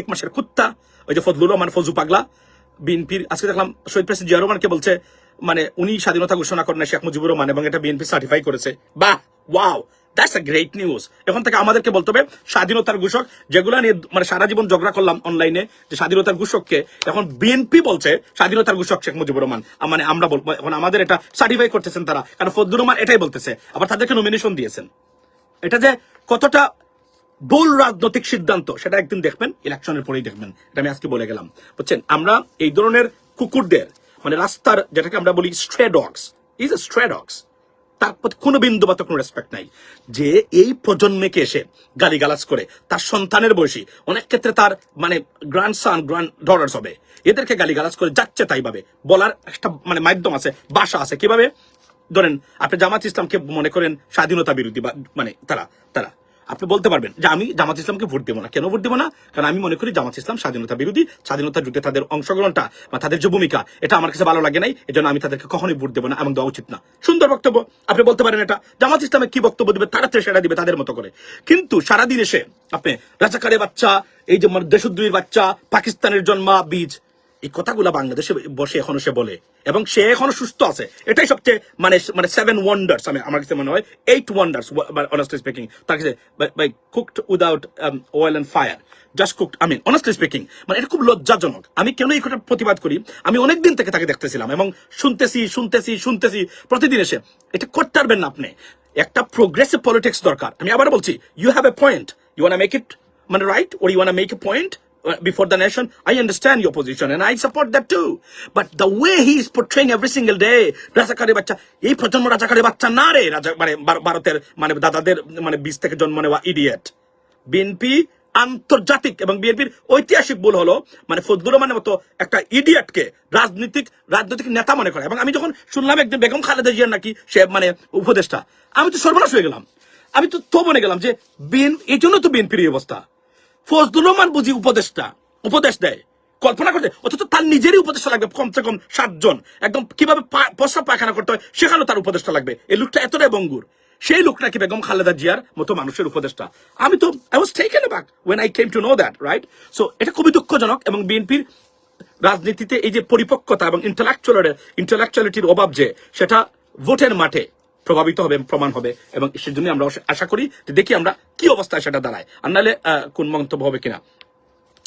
কার্তিক মাসের কুত্তা, ওই যে ফজলুর রহমান ফজু পাগলা, বিএনপির, আজকে দেখলাম শহীদ প্রেসিডেন্ট জিয়া রহমানকে বলছে মানে উনি স্বাধীনতা ঘোষণা করেন শেখ মুজিবুর রহমান এবং এটা বিএনপি সার্টিফাই করেছে। বাহ wow that's a great news এখন থেকে আমাদেরকে বলতে হবে, স্বাধীনতার ঘোষক, যেগুলো নিয়ে মানে সারা জীবন ঝগড়া করলাম অনলাইনে যে স্বাধীনতার ঘোষককে, এখন বিএনপি বলছে, স্বাধীনতার ঘোষক শেখ মুজিবুর রহমান। মানে আমরা বলব, এখন আমাদের এটা সার্টিফাই করতেছেন তারা, কারণ ফজলুর রহমান এটাই বলতেছে। আবার তাদেরকে নমিনেশন দিয়েছেন। এটা যে কতটা ভুল রাজনৈতিক সিদ্ধান্ত, সেটা একদিন দেখবেন, ইলেকশনের পরেই দেখবেন, এটা আমি আজকে বলে গেলাম। বুঝছেন? আমরা এই ধরনের কুকুরদের মানে রাস্তার যেটাকে আমরা বলি স্ট্রে ডগস ইজ এ স্ট্রে তার প্রতি কোনো বিন্দু বা কোনো রেসপেক্ট নাই। যে এই প্রজন্মকে এসে গালিগালাজ করে, তার সন্তানের বয়সী, অনেক ক্ষেত্রে তার মানে গ্র্যান্ড সান গ্র্যান্ড ডটার্স হবে। এদেরকে গালিগালাজ করে যাচ্ছে তাই ভাবে বলার একটা মানে মাধ্যম আছে, বাসা আছে। কীভাবে? ধরেন, আপনি জামাত ইসলামকে মনে করেন স্বাধীনতা বিরোধী বা মানে তারা তারা। আপনি বলতে পারবেন যে আমি জামাত ইসলামকে ভোট দেবো না। কেন ভোট দেবো না? কারণ আমি মনে করি জামাত ইসলাম স্বাধীনতা বিরোধী স্বাধীনতা যুদ্ধে তাদের অংশগ্রহণটা বা তাদের যে ভূমিকা, এটা আমার কাছে ভালো লাগে নাই, এজন্য আমি তাদেরকে কখনোই ভোট দেবো না এবং দেওয়া উচিত না। সুন্দর বক্তব্য, আপনি বলতে পারেন এটা। জামাত ইসলামে কি বক্তব্য দেবে, তারা সেটা দিবে তাদের মতো করে। কিন্তু সারাদিন এসে আপনি রাজাকারের বাচ্চা, এই যে মানে দেশদ্রোহীর বাচ্চা, পাকিস্তানের জন্মা, বীজ এই কথাগুলো বাংলাদেশে বসে এখনও সে বলে। এবং সে এখনও সুস্থ আছে। এটাই সবচেয়ে মানে মানে সেভেন ওয়ান্ডার্স আমি, আমার কাছে মনে হয় এইট ওয়ান্ডার্স অনেস্টলি স্পিকিং তার কাছে by cooked without oil and fire just cooked আমি অনেস্টলি স্পিকিং মানে এটা খুব লজ্জাজনক। আমি কেন এই প্রতিবাদ করি? আমি অনেক দিন থেকে তাকে দেখতেছিলাম এবং শুনতেছি শুনতেছি শুনতেছি, প্রতিদিন এসে, এটা করতে পারবেন না আপনি। একটা প্রোগ্রেসিভ পলিটিক্স দরকার। আমি আবার বলছি you have a point you want make it মানে right or you want make a point before the nation. I understand your position and I support that too. But the way he is portraying every single day, রাজাকারের বাচ্চা এই প্রজন্ম রাজাকারের বাচ্চা না রে রাজা মানে ভার- ভারতের মানে দাদাদের মানে বীজ থেকে জন্ম নেওয়া ইডিয়েট বিএনপি আন্তর্জাতিক এবং বিএনপির ঐতিহাসিক ভুল হলো মানে ফজলুর রহমানের মতো একটা ইডিয়েটকে রাজনীতিক রাজনৈতিক নেতা মনে করে এবং আমি যখন শুনলাম একদিন বেগম খালেদা জিয়ার নাকি সে মানে উপদেষ্টা আমি তো সর্বনাশ হয়ে গেলাম আমি তো তো মনে গেলাম যে বিএন এই জন্য তো বিএনপির অবস্থা ফজলুর রহমান বুঝি উপদেষ্টা, উপদেশ দেয়। কল্পনা করতে অথচ তার নিজেরই উপদেষ্টা লাগবে, কমসে কম সাতজন। একদম কীভাবে প্রস্রাব পায়খানা করতে হয়, সেখানেও তার উপদেষ্টা লাগবে। এই লোকটা এতটাই বঙ্গুর। সেই লোকটা কি বেগম খালেদা জিয়ার মতো মানুষের উপদেষ্টা? আমি তো I was taken aback when I came to know that right so এটা খুবই দুঃখজনক এবং বিএনপির রাজনীতিতে এই যে পরিপক্কতা এবং ইন্টালেকচুয়াল ইন্টালেকচুয়ালিটির অভাব যে, সেটা ভোটের মাঠে প্রভাবিত হবে, প্রমাণ হবে। এবং সেজন্য আমরা আশা- করি দেখি আমরা কি অবস্থায় সেটা দাঁড়ায়। আর নাহলে কোন মন্তব্য হবে কিনা।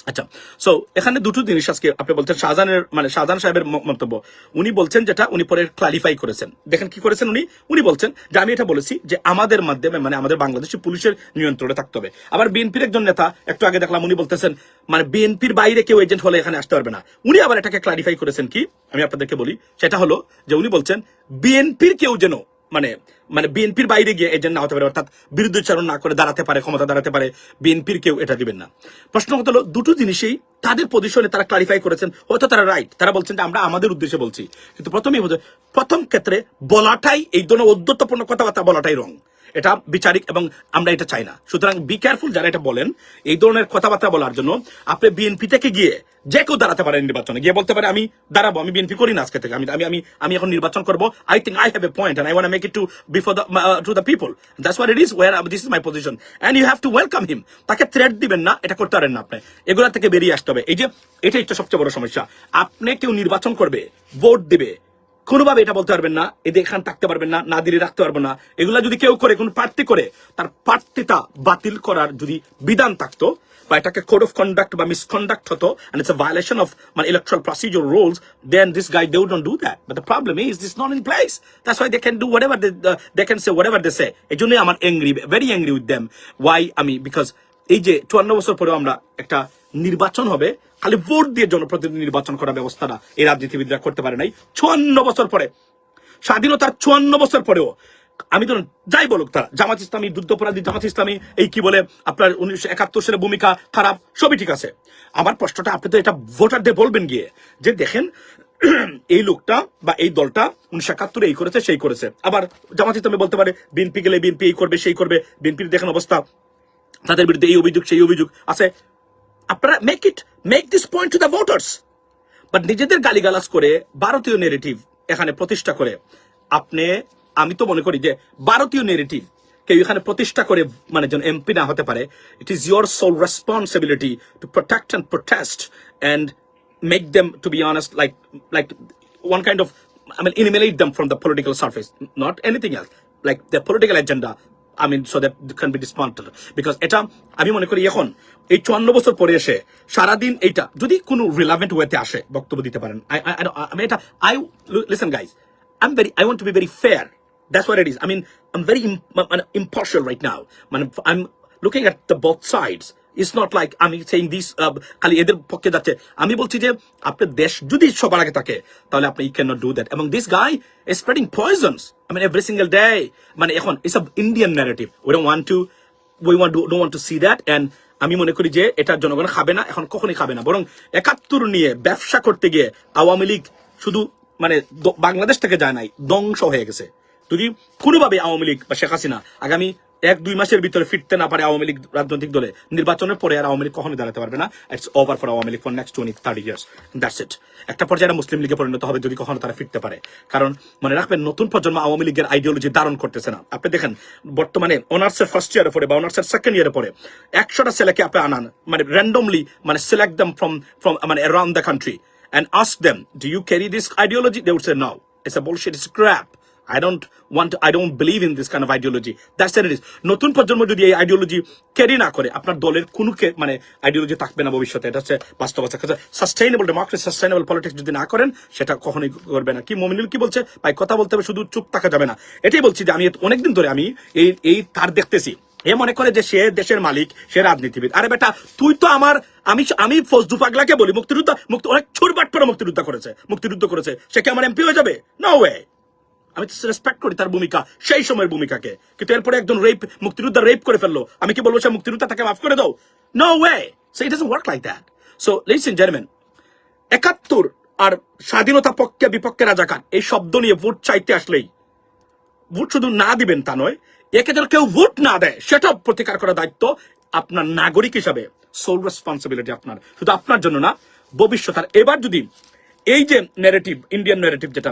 আচ্ছা সো এখানে দুটো জিনিস আজকে আপনি বলছেন, শাহজাহানের মানে শাহজাহান সাহেবের মন্তব্য। উনি বলছেন যেটা উনি পরে ক্লারিফাই করেছেন। দেখেন কি করেছেন উনি? উনি বলছেন যে, আমি এটা বলেছি যে, আমাদের মাধ্যমে মানে আমাদের বাংলাদেশি পুলিশের নিয়ন্ত্রণে থাকতে হবে। আবার বিএনপির একজন নেতা, একটু আগে দেখলাম উনি বলতেছেন মানে বিএনপির বাইরে কেউ এজেন্ট হলে এখানে আসতে পারবে না। উনি আবার এটাকে ক্লারিফাই করেছেন কি? আমি আপনাদেরকে বলি, সেটা হলো যে, উনি বলছেন, বিএনপির কেউ যেন মানে মানে বিএনপির বাইরে গিয়ে এজেন্ট না হতে পারে, অর্থাৎ বিরুদ্ধাচরণ না করে দাঁড়াতে পারে, ক্ষমতা দাঁড়াতে পারে, বিএনপির কেউ এটা দিবেন না। প্রশ্ন হতো দুটো জিনিসই তাদের পজিশনে তারা ক্লারিফাই করেছেন, হয়তো তারা রাইট তারা বলছেন যে আমরা আমাদের উদ্দেশ্যে বলছি। কিন্তু প্রথমেই বোঝে, প্রথম ক্ষেত্রে বলাটাই, এই ধরনের অদ্যত্বপূর্ণ কথাবার্তা বলাটাই রং এটা বিচারিক এবং আমরা এটা চাই না। সুতরাং বি কেয়ারফুল যারা এটা বলেন, এই ধরনের কথাবার্তা বলার জন্য আপনি বিএনপি থেকে গিয়ে যে কেউ দাঁড়াতে পারেন নির্বাচনে, গিয়ে বলতে পারে, আমি দাঁড়াবো, আমি বিএনপি করি না আজকে থেকে, আমি আমি আমি এখন নির্বাচন করব। I think I have a point I want make it to before the to the people that's what it is or this is my position and you have to welcome him তাকে threat দিবেন না, এটা করতে পারেন না আপনি। এগুলা থেকে বেরিয়ে আসতে হবে। এই যে এটা একটা সবচেয়ে বড় সমস্যা। আপনি কেউ নির্বাচন করবে, ভোট দিবে কোনোভাবে এটা বলতে পারবেন না এদের এখানে থাকতে পারবেন না না দিলে রাখতে পারব না। এগুলো যদি কেউ করে, কোন প্রার্থী করে, তার প্রার্থীতা বাতিল করার যদি বিধান থাকতো বা এটাকে কোড অফ কন্ডাক্ট বা মিসকন্ডাক্ট হতো ভায়োলেশন অফ মানে electoral procedure rules then this guy they don't do that problem is this not in place that's say what they say এই জন্যই আমার angry very angry with them why আমি because এই যে চুয়ান্ন বছর পরেও আমরা একটা নির্বাচন হবে, খালি ভোট দিয়ে জনপ্রতিনিধি নির্বাচন করার ব্যবস্থাটা এই রাজনীতিবিদরা করতে পারে নাই। চুয়ান্ন বছর পরে, স্বাধীনতার চুয়ান্ন বছর পরেও, আমি ধরুন, যাই বলুক তারা, জামাত ইসলামী, যুদ্ধপরাধী জামাত ইসলামী, এই কি বলে, আপনার উনিশশো একাত্তর সালের ভূমিকা খারাপ, সবই ঠিক আছে। আমার প্রশ্নটা, আপনি তো এটা ভোটারদের বলবেন গিয়ে, যে দেখেন, এই লোকটা বা এই দলটা উনিশশো একাত্তরে এই করেছে, সেই করেছে। আবার জামাত ইসলামী বলতে পারে, বিএনপি গেলে বিএনপি এই করবে, সেই করবে, বিএনপির দেখেন অবস্থা। তাদের বিরুদ্ধে এই অভিযোগ, সেই অভিযোগ আছে। আপনারা make it make this point to the voters but নিজেদের গালিগালাজ করে ভারতীয় নেরেটিভ এখানে প্রতিষ্ঠা করে আপনি আমি তো মনে করি যে ভারতীয় নেরেটিভ কেউ এখানে প্রতিষ্ঠা করে মানে যেন এমপি না হতে পারে it is your sole responsibility to protect and protest and make them, to be honest, like like one kind of, I mean, eliminate them from the political surface, not anything else, like their political agenda. Mean, so that they can be dismantled. Because এটা আমি মনে করি এখন এই চুয়ান্ন বছর পরে এসে সারাদিন এইটা যদি কোনো রিলেভেন্ট ওয়েতে আসে বক্তব্য দিতে পারেন আমি এটা I listen guys I am very I want to be very fair That's what it is. I mean, I'm very im- I'm impartial right now. Man, I'm looking at the both sides. It's not like আমি saying this uh, খালি এদের পক্ষে যাচ্ছে। আমি বলছি যে আপনার দেশ যদি সবার আগে থাকে তাহলে আপনি you can not do that এবং this guy spreading poisons I mean every single day মানে এখন it's a Indian narrative don't want to we want don't want to see that and আমি মনে করি যে এটা জনগণ খাবে না এখন কখনই খাবে না। বরং একাত্তর নিয়ে ব্যবসা করতে গিয়ে আওয়ামী লীগ শুধু মানে বাংলাদেশ থেকে যায় নাই ধ্বংস হয়ে গেছে। যদি কোনোভাবে আওয়ামী লীগ বা শেখ হাসিনা আগামী এক দুই মাসের ভিতরে ফিরতে না পারে আওয়ামী লীগ রাজনৈতিক দলে নির্বাচনের পরে আর আওয়ামী লীগ কখনো দাঁড়াতে পারবে না it's over for Awami League for next twenty thirty years that's it একটা পর্যায়ে মুসলিম লীগে পরিণত হবে যদি কখনো তারা ফিরতে পারে কারণ মনে রাখবেন নতুন প্রজন্ম আওয়ামী লীগের আইডিওলজি ধারণ করতেছে না আপনি দেখেন বর্তমানে অনার্সের ফার্স্ট ইয়ারে পরে বা অনার্সের সেকেন্ড ইয়ারে পরে একশোটা ছেলেকে আপনি আনান মানে র্যান্ডমলি মানে সিলেক্ট দেম ফ্রম ফ্রম মানে around the country and ask them, do you carry this ideology? They would say, no. It's a bullshit, it's crap. Don't want to, I don't believe in this kind of ideology. That's what it. নতুন প্রজন্ম যদি এই ideology carry না করে আপনার দলের কোনো মানে আইডিওলজি থাকবে না ভবিষ্যতে। এটা হচ্ছে বাস্তবতা সাস্টেইনেবল ডেমোক্রেসি সাস্টেইনেবল পলিটিক্স যদি না করেন সেটা কখনোই করবে না। কি মমিনুল কি বলছে? ভাই কথা বলতে হবে শুধু চুপ থাকা যাবে না। এটাই বলছি যে আমি অনেকদিন ধরে আমি এই এই তার দেখতেছি। এ মনে করে যে সে দেশের মালিক সে রাজনীতিবিদ। আরে বেটা তুই তো আমার আমি আমি ফজদু পাগলাকে বলি মুক্তিযুদ্ধ মুক্তি অনেক ছুরবাট পরে মুক্তিযুদ্ধ করেছে মুক্তিযুদ্ধ করেছে। সে কি আমার এমপি হয়ে যাবে? না ওয়ে আমি তো রেসপেক্ট করি তার ভূমিকা, সেই সময়ের ভূমিকাকে। কিন্তু এরপরে একজন রেপ মুক্তিযোদ্ধা রেপ করে ফেলল। আমি কি বলব, সে মুক্তিযোদ্ধা তাকে মাফ করে দাও? No way so it work like that so and gentleman একাত্তর আর স্বাধীনতা পক্ষে বিপক্ষে রাজাকার, এই শব্দ নিয়ে ভোট চাইতে আসলেই। ভোট শুধু না দিবেন তা নয়, একে যেন কেউ ভোট না দেয় সেটা প্রতিকার করার দায়িত্ব আপনার নাগরিক হিসাবে সোল রেসপন্সিবিলিটি আপনার। শুধু আপনার জন্য না, ভবিষ্যৎ। আর এবার যদি এই যে ন্যারেটিভ ইন্ডিয়ান ন্যারেটিভ যেটা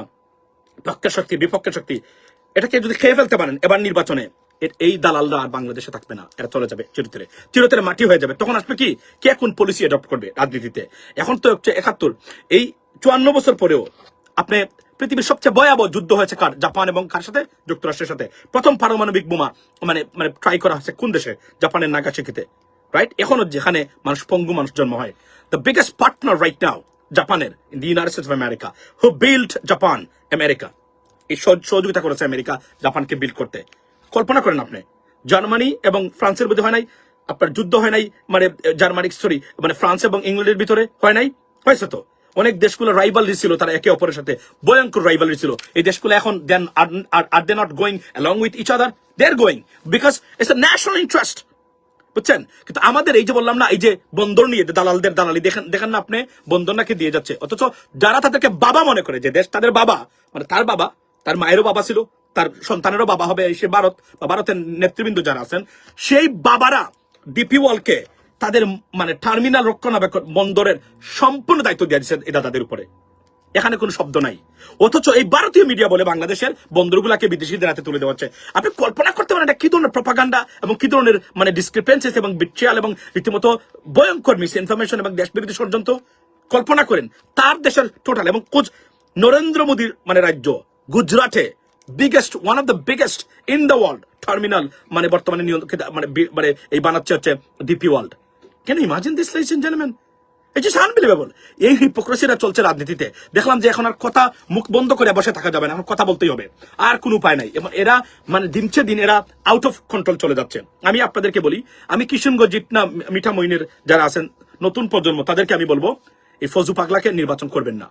পক্ষের শক্তি বিপক্ষের শক্তি এটাকে যদি খেয়ে ফেলতে পারেন এবার নির্বাচনে এই দালালরা আর বাংলাদেশে থাকবে না। এরা চলে যাবে চিরতরে। চিরতরে মাটি হয়ে যাবে। তখন আসবে কি? কে কোন পলিসি অ্যাডপ্ট করবে রাজনীতিতে? এখন তো হচ্ছে একাত্তর। এই চুয়ান্ন বছর পরেও আপনি পৃথিবীর সবচেয়ে ভয়াবহ যুদ্ধ হয়েছে কার? জাপান এবং কার সাথে? যুক্তরাষ্ট্রের সাথে। প্রথম পারমাণবিক বোমা মানে মানে ট্রাই করা হয়েছে কোন দেশে? জাপানের নাগাশিকিতে রাইট এখনও যেখানে মানুষ, পঙ্গু মানুষ জন্ম হয়। The biggest partner right now জাপানের the United States of America who build Japan America এই সহ- সহযোগিতা করেছে আমেরিকা জাপানকে বিল্ড করতে। কল্পনা করেন আপনি, জার্মানি এবং ফ্রান্সের মধ্যে হয় নাই? আপনার যুদ্ধ হয় নাই? মানে জার্মানি সরি মানে ফ্রান্স এবং ইংল্যান্ডের ভিতরে হয় নাই? হয়েছে তো। অনেক দেশগুলো রাইভালরি ছিল, তারা একে অপরের সাথে ভয়ঙ্কর রাইভালরি ছিল। এই দেশগুলো এখন then are they not going along with each other they are going because it's a national interest বুঝছেন? কিন্তু আমাদের এই যে বললাম না, এই যে বন্দর নিয়ে দালালদের দালালি, দেখেন দেখেন না আপনি, বন্দর নাকি দিয়ে যাচ্ছে। অথচ যারা তাদেরকে বাবা মনে করে, যে দেশ তাদের বাবা মানে তার বাবা, তার মায়েরও বাবা ছিল, তার সন্তানেরও বাবা হবে সে ভারত, বা ভারতের নেতৃবৃন্দ যারা আছেন, সেই বাবারা ডিপি ওয়ালকে তাদের মানে টার্মিনাল রক্ষণাবেক্ষণ বন্দরের সম্পূর্ণ দায়িত্ব দিয়ে দিচ্ছে এটা তাদের উপরে। এখানে কোনো শব্দ নাই। অথচ এই ভারতীয় মিডিয়া বলে বাংলাদেশের বন্দরগুলাকে বিদেশিদের হাতে তুলে দেওয়া হচ্ছে। আপনি কল্পনা করতে পারেন কি ধরনের প্রপাগান্ডা এবং কি ধরনের মানে ডিসক্রিপেন্সিস এবং বিট্রিয়াল এবং রীতিমতো ভয়ঙ্কর মিস ইনফরমেশন এবং দেশ বিরোধী ষড়যন্ত্র? কল্পনা করেন, তার দেশের টোটাল এবং কোচ নরেন্দ্র মোদীর মানে রাজ্য, গুজরাটে biggest one of the biggest in the world terminal মানে বর্তমানে নিয়ন্ত্রণ মানে মানে এই বানাচ্ছে হচ্ছে DP World can imagine this lies gentleman it is unbelievable এই হিপোক্রেসিটা চলছে রাজনীতিতে। দেখলাম যে এখন আর কথা মুখ বন্ধ করে বসে থাকা যাবে না। এখন কথা বলতেই হবে। আর কোনো উপায় নাই। এবং এরা মানে দিনছে দিন এরা আউট অফ কন্ট্রোল চলে যাচ্ছে। আমি আপনাদেরকে বলি, আমি কিশনগঞ্জ জিতনা মিঠা মইনের যারা আছেন, নতুন প্রজন্ম, তাদেরকে আমি বলব, এই ফজু পাগলাকে নির্বাচন করবেন না।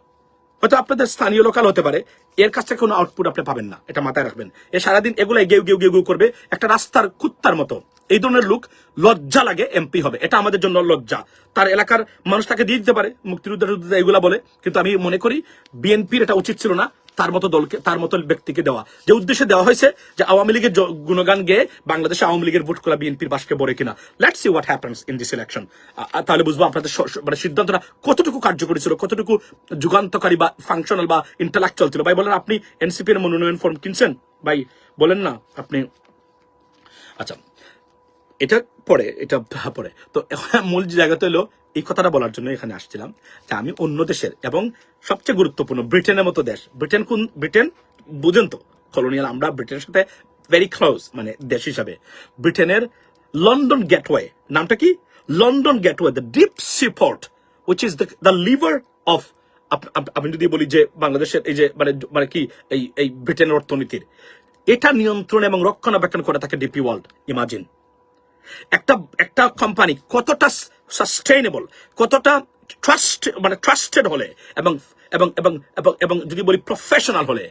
হয়তো আপনাদের স্থানীয় লোকাল হতে পারে। এর কাছ থেকে কোনো আউটপুট আপনি পাবেন না। এটা মাথায় রাখবেন। এ সারাদিন এগুলো গেউ গেউ গেউ করবে। একটা রাস্তার কুত্তার মতো। এই ধরনের লোক লজ্জা লাগে এমপি হবে। এটা আমাদের জন্য লজ্জা। তার এলাকার মানুষ তাকে দিয়ে দিতে পারে। মুক্তিযুদ্ধ এগুলা বলে। কিন্তু আমি মনে করি বিএনপির এটা উচিত ছিল না। তার মতো দলকে, তার মতো ব্যক্তিকে দেওয়া। যে উদ্দেশ্যে দেওয়া হয়েছে যে আওয়ামী লীগের গুণগান গেয়ে বাংলাদেশে আওয়ামী লীগের ভোট করা বিএনপির বাসকে বড়ে কিনা। Let's see what happens in this election তাহলে বুঝব আপনাদের মানে সিদ্ধান্তটা কতটুকু কার্যকরী ছিল, কতটুকু যুগান্তকারী বা ফাংশনাল বা ইন্টালেকচুয়াল ছিল। ভাই, বলেন আপনি এনসিপি এর মনোনয়ন ফর্ম কিনছেন? ভাই, বলেন না আপনি। আচ্ছা এটা পরে এটা পরে। তো, মূল জায়গাতে হলো এই কথাটা বলার জন্য এখানে আসছিলাম যে আমি অন্য দেশের এবং সবচেয়ে গুরুত্বপূর্ণ ব্রিটেনের মতো দেশ। ব্রিটেন কোন ব্রিটেন বুঝেন তো, কলোনিয়াল আমরা ব্রিটেনের সাথে ভেরি ক্লোজ মানে দেশ হিসাবে। ব্রিটেনের লন্ডন গেটওয়ে নামটা কি? London gateway the deep seaport which is the lever of আমি যদি বলি যে বাংলাদেশের এই যে মানে মানে কি, এই এই ব্রিটেনের অর্থনীতির, এটা নিয়ন্ত্রণ এবং রক্ষণাবেক্ষণ করে থাকে ডিপি ওয়ার্ল্ড ইমাজিন একটা একটা কোম্পানি কতটা সাস্টেইনেবল কতটা ট্রাস্ট মানে ট্রাস্টেড হলে এবং এবং এবং এবং এবং যদি বলি প্রফেশনাল হলে,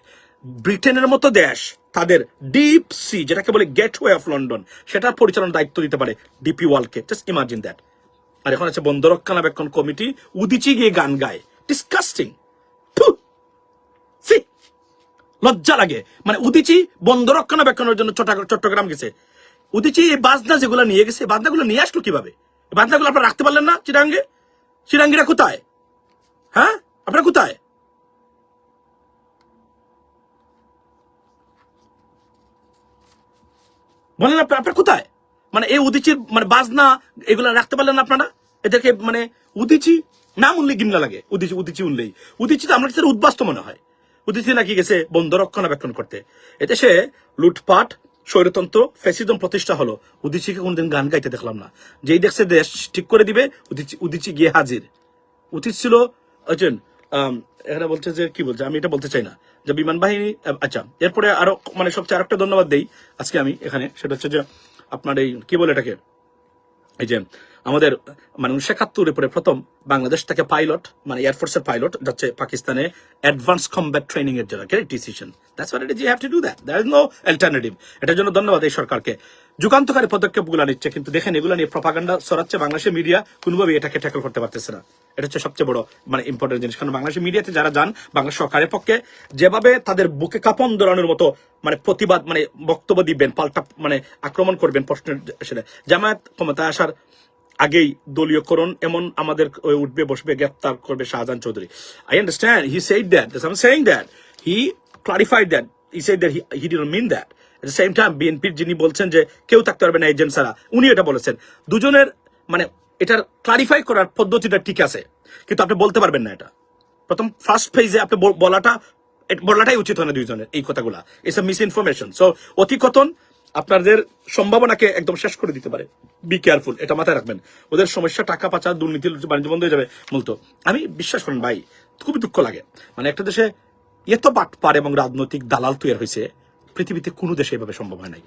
ব্রিটেনের মতো দেশ, তাদের ডিপ সি যেটাকে বলে গেটওয়ে অফ লন্ডন সেটার পরিচালনার দায়িত্ব দিতে পারে ডিপি ওয়ালকে জাস্ট ইমাজিন দ্যাট আর এখন আছে বন্দর রক্ষণাবেক্ষণ কমিটি, উদিচি গিয়ে গান গায় ডিসকাস্টিং লজ্জা লাগে। মানে উদিচি বন্দর রক্ষণাবেক্ষণের জন্য চট্টগ্রাম গেছে। উদিচি এই বাজনা যেগুলো নিয়ে গেছে বাজনাগুলো নিয়ে আসলো কীভাবে? বাজনাগুলো আপনারা রাখতে পারলেন না চিরাঙ্গে? চিরাঙ্গিরা কোথায়? হ্যাঁ? আপনারা কোথায়? বলেন আপনার কোথায়? মানে এই উদিচির মানে বাজনা, এগুলা রাখতে পারলেন না আপনারা? এদেরকে মানে উদিচি নাম উনলে গিমলা লাগে, উদিচি উদিচি উনলেই উদিচি তো আমার কাছে উদ্বাস্ত মনে হয়। উদিচি নাকি গেছে বন্ধ রক্ষণাবেক্ষণ করতে। এতে সে লুটপাট স্বৈরতন্ত্র ফ্যাসিজম প্রতিষ্ঠা হলো। উদিচিকে কোনদিন গান গাইতে দেখলাম না। যেই দেখছে দেশ ঠিক করে দিবে উদিচি গিয়ে হাজির। উচিত ছিল আম, এখানে বলছে যে কি বলছে? আমি এটা বলতে চাই না। যে বিমান বাহিনী আচ্ছা এরপরে আরও মানে সবচেয়ে আরেকটা ধন্যবাদ দেই আজকে আমি এখানে। সেটা হচ্ছে যে আপনার এই কি বলে এটাকে? এই যে আমাদের মানে উনিশশো একাত্তরের পরে প্রথম বাংলাদেশ থেকে পাইলট মানে এয়ারফোর্সের পাইলট যাচ্ছে পাকিস্তানে অ্যাডভান্স কমব্যাট ট্রেনিং এর জন্য decision that's it is have to do that there is no এটার জন্য ধন্যবাদ এই সরকারকে। যুগান্তকারী পদক্ষেপগুলো নিচ্ছে, কিন্তু দেখেন এগুলো নিয়ে প্রপাগান্ডা ছড়াচ্ছে বাংলাদেশের মিডিয়া কোনোভাবে এটাকে ট্যাকল করতে পারতেছে না। এটা হচ্ছে সবচেয়ে বড় মানে ইম্পর্টেন্ট জিনিস, কারণ বাংলাদেশের মিডিয়াতে যারা যান, বাংলাদেশ সরকারের পক্ষে যেভাবে তাদের বুকে কাপন দোলানোর মতো মানে প্রতিবাদ মানে বক্তব্য দিবেন, পাল্টা মানে আক্রমণ করবেন প্রশ্নের সেটা জামায়াত ক্ষমতায় আসার আগেই দলীয়করণ এমন আমাদের উঠবে, বসবে, গ্রেপ্তার করবে Shahjahan Chowdhury. I understand he said that I am saying that he clarified that he said that he didn't mean that at the same time বিএনপির যিনি বলছেন যে কেউ থাকতে পারবে না এজেন্ট ছাড়া, উনি এটা বলেছেন। দুজনের মানে এটার ক্লারিফাই করার পদ্ধতিটা ঠিক আছে, কিন্তু আপনি বলতে পারবেন না এটা। প্রথম ফার্স্ট ফেজে আপনি বলাটা, বলাটাই উচিত হয় না দুইজনের এই কথাগুলা। ইটস মিস ইনফরমেশন সো অতিকথন আপনাদের সম্ভাবনাকে একদম শেষ করে দিতে পারে। বি কেয়ারফুল এটা মাথায় রাখবেন। ওদের সমস্যা, টাকা পাচার, দুর্নীতি বাণিজ্য বন্ধ হয়ে যাবে। মূলত আমি বিশ্বাস করেন ভাই, খুবই দুঃখ লাগে। মানে একটা দেশে এত বাটপার এবং রাজনৈতিক দালাল তৈরি হয়েছে, পৃথিবীতে কোনো দেশে এভাবে সম্ভব হয় নাই।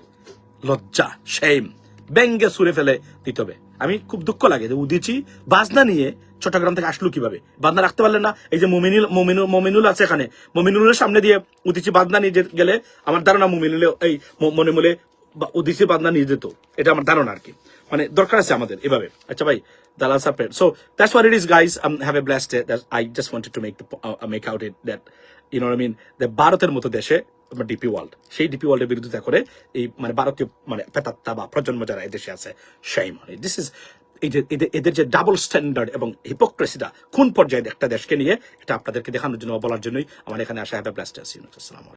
লজ্জা শেম ব্যঙ্গে সুরে ফেলে দিতে হবে। আমি খুব দুঃখ লাগে যে উদিচি বাজনা নিয়ে চট্টগ্রাম থেকে আসলো কীভাবে? বাজনা রাখতে পারলেন না। এই যে মোমিনুল মোমিনুল মোমিনুল আছে এখানে। মোমিনুলের সামনে দিয়ে উদিচি বাজনা নিয়ে গেলে, আমার ধারণা মোমিনুলে এই মনে মনিমুলে বা উদিচি বাজনা নিয়ে যেত। এটা আমার ধারণা আর কি। মানে দরকার আছে আমাদের এভাবে। আচ্ছা ভাই, দালাল সাপেট so that's what it is guys have a blast I just wanted to make make out it that you know I mean ভারতের মতো দেশে ডিপি ওয়ার্ল্ড সেই ডিপি ওয়ার্ল্ডের বিরোধিতা করে এই মানে ভারতীয় মানে পেতাত্তা বা প্রজন্ম যারা এদেশে আছে সেই মানে দিস ইজ এই যে এদের এদের যে ডাবল স্ট্যান্ডার্ড এবং হিপোক্রেসিটা কোন পর্যায়ে একটা দেশকে নিয়ে, এটা আপনাদেরকে দেখানোর জন্য বলার জন্যই আমার এখানে আসা। হ্যাভ এ ব্লাস্ট আসসালাম